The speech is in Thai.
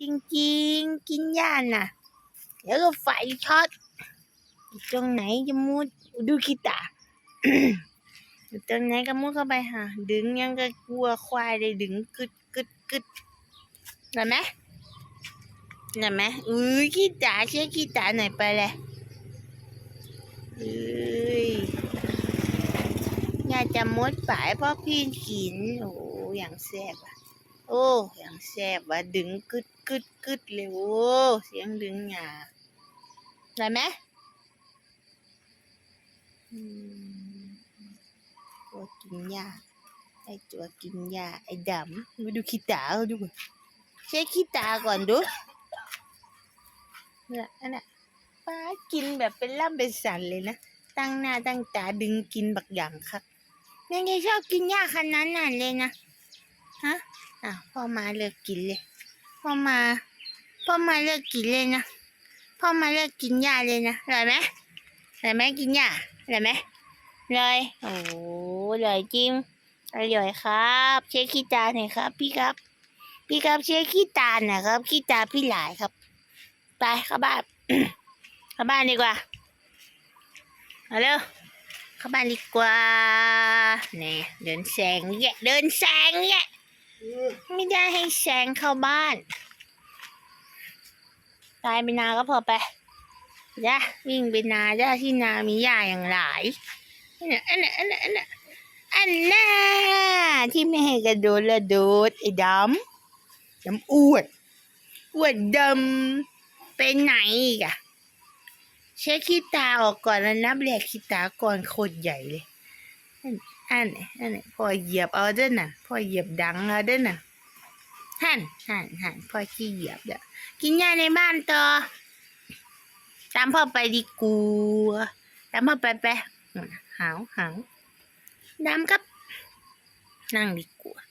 จริงๆ กินยานน่ะแล้วก็ไฟช็อตตรงไหนจะมุดดูขี้ตาตรงไหนก็มุดเข้าไปหาดึงยังก็กลัวควายเลยดึงกึดกึดกึดเห็นไหมเห็นไหมอุ้ยขี้ตาเชื่อขี้ตาหน่อยไปเลยเอ้ยอยากจะมุดไปเพราะพี่กินโอ้อย่างแซ่บอะ โอ้อย่างแซบว่ะดึงกึดกึดกึดเลยโอ้เสียงดึงหยาได้ไหมตัวกินหญ้าไอตัวกินหญ้าไอดำมาดูขี้ตาเขาดูก่อนเช็คขี้ตาก่อนดูนี่นอันน่ะป้ากินแบบเป็นล่ำเป็นสันเลยนะตั้งหน้าตั้งตาดึงกินบักอย่างครับยังไงชอบกินหญ้าขนาดนั้นเลยนะฮะ อะพ่อมาเลิกกินเลยพ่อมาพ่อมาเลิกกินเลยนะพ่อมาเลิกกินหญ้าเลยนะอร่อยไหมอร่อยไหมกินหญ้าอร่อยไหมเลยโอ้อร่อยจริงอร่อยครับ เช็คขี้ตาหน่อยครับ พี่ครับ พี่ครับเช็คขี้ตาหน่อยครับขี้ตาพี่หลายครับ ไปเข้าบ้านเข้าบ้านดีกว่าเอาเร็วเข้าบ้านดีกว่าเนี่ยเดินแซงแยะเดินแซงแยะ ไม่ได้ให้แซงเข้าบ้าน ตายไปนาก็พอไปจ้ะวิ่งไปนาจ้ะที่นามีหญ้าอย่างหลายอันน่ะอันน่ะอันน่ะอันน่ะอันน่ะที่ไม่ให้กระโดดละโดดไอ้ดำดำอ้วนอ้วนดำไปไหนอีกอะเช็คขี้ตาออกก่อนแล้วนับแหลกขี้ตาก่อนโคตรใหญ่เลยอันไหนอันไหนพอเหยียบเอาด้อน่ะพอเหยียบดังเอาด้อน่ะ หันหันหันพ่อขี้เหยียบเด้อกินยาในบ้านต่อตามพ่อไปดีกูตามพ่อไปไปหาวหาวดำครับ นั่งดีกว่า